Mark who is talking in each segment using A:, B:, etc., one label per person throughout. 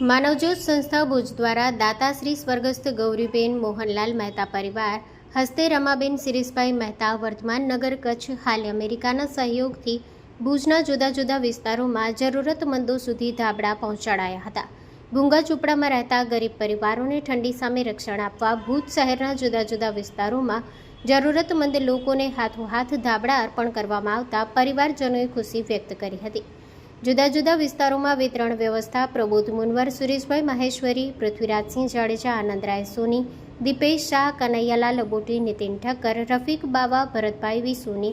A: માનવજ્યોત સંસ્થા ભુજ દ્વારા દાતાશ્રી સ્વર્ગસ્થ ગૌરીબેન મોહનલાલ મહેતા પરિવાર હસ્તે રમાબેન શિરીષભાઈ મહેતા વર્તમાન નગર કચ્છ હાલ અમેરિકાના સહયોગથી ભુજના જુદા જુદા વિસ્તારોમાં જરૂરતમંદો સુધી ધાબળા પહોંચાડાયા હતા. ભૂંગા ઝૂંપડામાં રહેતા ગરીબ પરિવારોને ઠંડી સામે રક્ષણ આપવા ભુજ શહેરના જુદા જુદા વિસ્તારોમાં જરૂરતમંદ લોકોને હાથોહાથ ધાબળા અર્પણ કરવામાં આવતા પરિવારજનોએ ખુશી વ્યક્ત કરી હતી. જુદા જુદા વિસ્તારોમાં વિતરણ વ્યવસ્થા, પ્રબોધ મુનવર, સુરેશભાઈ મહેશ્વરી, પૃથ્વીરાજસિંહ જાડેજા, આનંદરાય સોની, દીપેશ શાહ, કનૈયાલાલ લબોટી નીતિન ઠક્કર, રફીક બાવા, ભરતભાઈ વિસુની,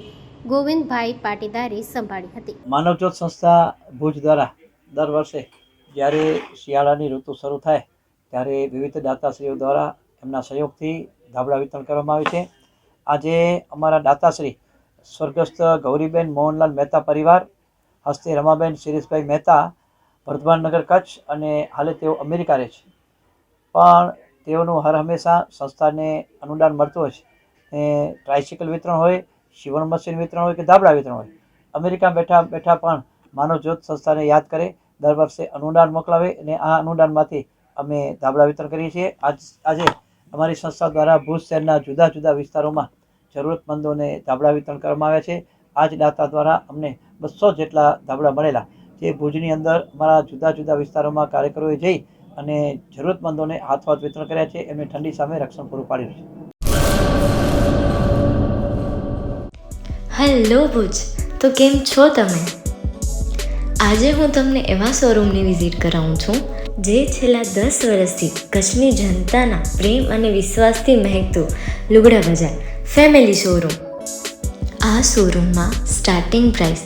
A: ગોવિંદભાઈ પાટીદારી સંભાળી હતી.
B: માનવજ્યોત સંસ્થા ભુજ દ્વારા દર વર્ષે જ્યારે શિયાળાની ઋતુ શરૂ થાય, ત્યારે વિવિધ દાતાશ્રીઓ દ્વારા એમના સહયોગથી ધાબળા વિતરણ કરવામાં આવે છે. આજે અમારા દાતાશ્રી સ્વર્ગસ્થ ગૌરીબેન મોહનલાલ મહેતા પરિવાર હસ્તે રમાબેન, શિરીષભાઈ મહેતા વર્ધમાનનગર કચ્છ અને હાલે તેઓ અમેરિકા રહે છે. પણ તેઓનું હર હંમેશા સંસ્થાને અનુદાન મળતું હોય છે. એ ટ્રાયસિકલ વિતરણ હોય, શિવણ મશીન વિતરણ હોય કે ધાબળા વિતરણ હોય, અમેરિકા બેઠા બેઠા પણ માનવ જ્યોત સંસ્થાને યાદ કરે, દર વર્ષે અનુદાન મોકલાવે અને આ અનુદાનમાંથી અમે ધાબળા વિતરણ કરીએ છીએ. આજ, આજે અમારી સંસ્થા દ્વારા ભુજ શહેરના જુદા જુદા વિસ્તારોમાં જરૂરતમંદોને ધાબળા વિતરણ કરવામાં આવ્યા છે. આ જ દાતા દ્વારા અમને બસો જેટલા ધાબળા મળેલા જે ભુજની અંદર અમારા જુદા જુદા વિસ્તારોમાં કાર્યકરોએ જઈ અને જરૂરતમંદોને હાથ વિતરણ કર્યા છે. એમને ઠંડી સામે રક્ષણ પૂરું પાડ્યું છે.
C: હેલો ભુજ, તો કેમ છો તમે? આજે હું તમને એવા શોરૂમની વિઝિટ કરાવું છું, જે છેલ્લા દસ વર્ષથી કચ્છની જનતાના પ્રેમ અને વિશ્વાસથી મહેકતું લુગડા બજાર, ફેમિલી શોરૂમ. આ શોરૂમમાં સ્ટાર્ટિંગ પ્રાઇસ